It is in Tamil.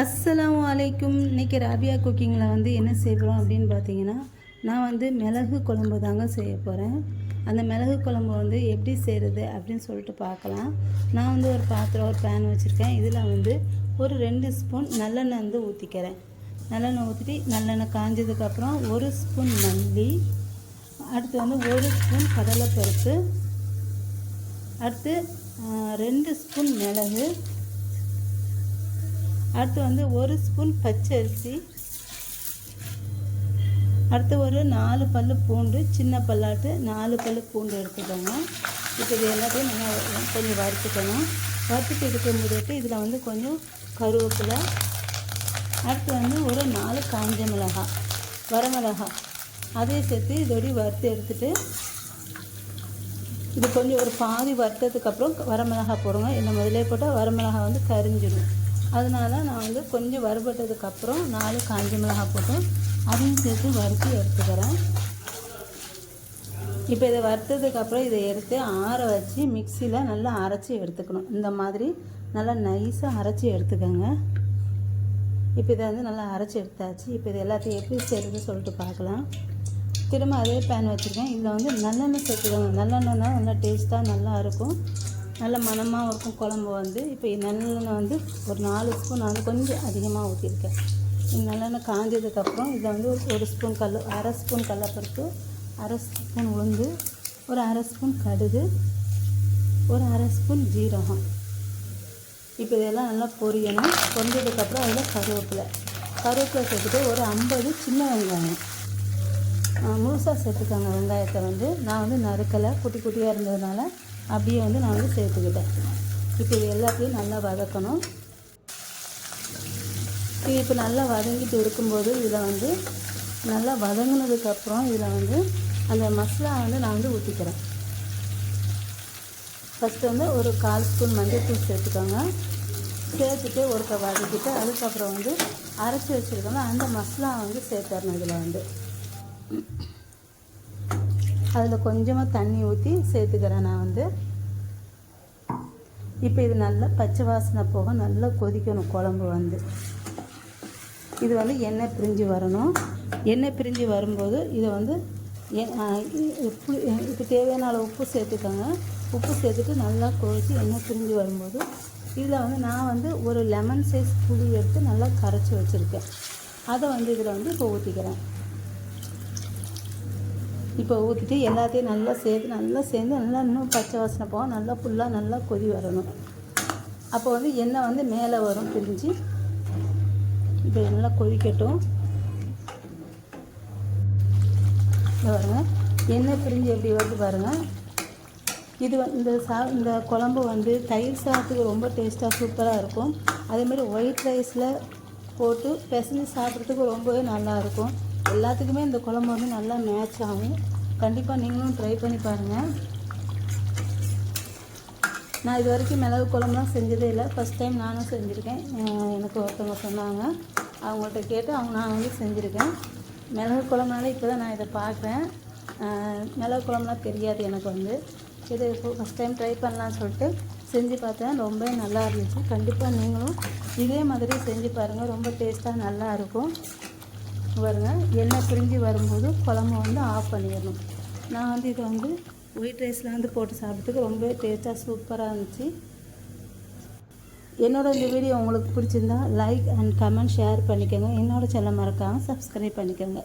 அஸ்ஸலாமு அலைக்கும். இன்றைக்கி ராபியா குக்கிங்கில் வந்து என்ன செய்கிறோம் அப்படின்னு பார்த்தீங்கன்னா நான் வந்து மிளகு குழம்பு தாங்க செய்ய போகிறேன் அந்த மிளகு குழம்பு வந்து எப்படி செய்கிறது அப்படின்னு சொல்லிட்டு பார்க்கலாம். நான் வந்து ஒரு பாத்திரம் ஒரு பேன் வச்சுருக்கேன். இதில் வந்து ஒரு ரெண்டு ஸ்பூன் நல்லெண்ணெய் வந்து ஊற்றிக்கிறேன் நல்லெண்ணெய் ஊற்றிட்டு நல்லெண்ணெய் காஞ்சதுக்கப்புறம் ஒரு ஸ்பூன் மல்லி. அடுத்து வந்து ஒரு ஸ்பூன் கடலைப்பருப்பு. அடுத்து ரெண்டு ஸ்பூன் மிளகு. அடுத்து வந்து ஒரு ஸ்பூன் பச்சரிசி. அடுத்து ஒரு நாலு பல் பூண்டு சின்ன பல்லாட்டு நாலு பல் பூண்டு எடுத்துக்கோங்க. இப்போ இது எல்லாத்தையும் நல்லா கொஞ்சம் வறுத்துக்கணும். வறுத்துட்டு எடுக்கும்போது இதில் வந்து கொஞ்சம் கருவேப்பிலை. அடுத்து வந்து ஒரு நாலு காஞ்ச மிளகாய் வரமிளகாய் அதையும் சேர்த்து இதோடய வறுத்து எடுத்துகிட்டு இது கொஞ்சம் ஒரு பாதி வறுத்ததுக்கப்புறம் வரமிளகாய் போடுங்க. இல்லை முதலே போட்டால் வரமிளகாய் வந்து கரிஞ்சிடும் அதனால நான் வந்து கொஞ்சம் வறுபட்டதுக்கப்புறம் நாலு காஞ்ச மிளகாய் போட்டு அதையும் சேர்த்து வறுத்து எடுத்துக்கிறேன். இப்போ இதை வறுத்ததுக்கப்புறம் இதை எடுத்து ஆற வச்சு மிக்சியில் நல்லா அரைச்சி எடுத்துக்கணும். இந்த மாதிரி நல்லா நைஸாக அரைச்சி எடுத்துக்கோங்க. இப்போ இதை வந்து நல்லா அரைச்சி எடுத்தாச்சு. இப்போ இது எல்லாத்தையும் எப்படி செய்கிறது சொல்லிட்டு பார்க்கலாம். திரும்ப அதே பேன் வச்சுருக்கேன். இதில் வந்து நல்லெண்ணெய் சேர்த்துக்கோங்க. நல்லெண்ணெய்னா நல்லா டேஸ்ட்டாக நல்லா இருக்கும். நல்ல மணமாகவும் இருக்கும் குழம்பு வந்து. இப்போ நல்லெண்ணெய் வந்து ஒரு நாலு ஸ்பூன் நான் வந்து கொஞ்சம் அதிகமாக ஊற்றிருக்கேன். நல்லெண்ணெய் காஞ்சதுக்கப்புறம் இதில் வந்து ஒரு- ஒரு ஸ்பூன் கல் அரை ஸ்பூன் கடலப்பருப்பு அரை ஸ்பூன் உளுந்து ஒரு அரை ஸ்பூன் கடுகு ஒரு அரை ஸ்பூன் ஜீரகம். இப்போ இதெல்லாம் நல்லா பொரியணும். பொரிஞ்சதுக்கப்புறம் அதில் கருவேப்பிலை. கருவேப்பிலை சேர்த்துட்டு ஒரு ஐம்பது சின்ன வெங்காயம். முழுசாக சேர்த்துக்கோங்க வெங்காயத்தை வந்து. நான் வந்து நறுக்கலை. குட்டி குட்டியாக இருந்ததுனால அப்படியே வந்து நான் வந்து சேர்த்துக்கிட்டேன். இப்போ இது எல்லாத்தையும் நல்லா வதக்கணும். இது இப்போ நல்லா வதங்கிட்டு இருக்கும்போது இதில் வந்து நல்லா வதங்கினதுக்கப்புறம் இதில் வந்து அந்த மசாலா வந்து நான் வந்து ஊற்றிக்கிறேன் ஃபஸ்ட்டு வந்து ஒரு கால் ஸ்பூன் மஞ்சள்தூள் சேர்த்துக்கோங்க. சேர்த்துட்டு ஒருக்க வதக்கிட்டு அதுக்கப்புறம் வந்து அரைச்சி வச்சுருக்கோம்னா அந்த மசாலா வந்து சேர்த்துறணும் இதில் வந்து. அதில் கொஞ்சமாக தண்ணி ஊற்றி சேர்த்துக்கிறேன் நான் வந்து. இப்போ இது நல்லா பச்சை வாசனை போக நல்லா கொதிக்கணும் குழம்பு வந்து. இது வந்து எண்ணெய் பிரிஞ்சு வரணும். எண்ணெய் பிரிஞ்சு வரும்போது இதை வந்து எ- உப்பு இதுக்கு தேவையான அளவு உப்பு சேர்த்துக்கோங்க. உப்பு சேர்த்துட்டு நல்லா கொதித்து எண்ணெய் பிரிஞ்சு வரும்போது இதில் வந்து நான் வந்து ஒரு லெமன் சைஸ் புளி எடுத்து நல்லா கரைச்சி வச்சுருக்கேன். அதை வந்து இதில் வந்து இப்போ ஊற்றிக்கிறேன் இப்போ ஊற்றிட்டு எல்லாத்தையும் நல்லா சேர்த்து நல்லா சேர்ந்து நல்லா இன்னும் பச்சை வாசனை போக நல்லா ஃபுல்லாக நல்லா கொதி வரணும். அப்போ வந்து எண்ணெய் வந்து மேலே வரும் பிரிஞ்சு. இப்போ நல்லா கொதிக்கட்டும். பாருங்கள் எண்ணெய் பிரிஞ்சு எப்படி வருது பாருங்கள் இது வந்து இந்த சா இந்த குழம்பு வந்து தயிர் சாதத்துக்கு ரொம்ப டேஸ்ட்டாக சூப்பராக இருக்கும். அதேமாதிரி ஒயிட் ரைஸில் போட்டு பிசைஞ்சு சாப்பிட்றதுக்கு ரொம்பவே நல்லா இருக்கும். எல்லாத்துக்குமே இந்த குழம்பு வந்து நல்லா மேட்ச் ஆகும். கண்டிப்பாக நீங்களும் ட்ரை பண்ணி பாருங்கள் நான் இது வரைக்கும் மிளகு குழம்புலாம் செஞ்சதே இல்லை. ஃபஸ்ட் டைம் நானும் செஞ்சுருக்கேன். எனக்கு ஒருத்தவங்க சொன்னாங்க. அவங்கள்ட்ட கேட்டு அவங்க நான் வந்து செஞ்சுருக்கேன். மிளகு குழம்புனால இப்போ தான் நான் இதை பார்க்குறேன். மிளகு குழம்புலாம் தெரியாது எனக்கு வந்து. இது இப்போ ஃபஸ்ட் டைம் ட்ரை பண்ணலான்னு சொல்லிட்டு செஞ்சு பார்த்தேன். ரொம்ப நல்லா இருந்துச்சு. கண்டிப்பாக நீங்களும் இதே மாதிரி செஞ்சு பாருங்கள் ரொம்ப டேஸ்ட்டாக நல்லா இருக்கும். பாருங்க. எண்ணெய் பிரிஞ்சு வரும்போது குழம்பு வந்து ஆஃப் பண்ணிடணும். நான் வந்து இதை வந்து ஒயிட் ரைஸில் வந்து போட்டு சாப்பிட்றதுக்கு ரொம்பவே டேஸ்ட்டாக சூப்பராக இருந்துச்சு. என்னோட இந்த வீடியோ உங்களுக்கு பிடிச்சிருந்தா லைக் அண்ட் கமெண்ட் ஷேர் பண்ணிக்கோங்க. என்னோட சேனல் மறக்காமல் சப்ஸ்கிரைப் பண்ணிக்கோங்க.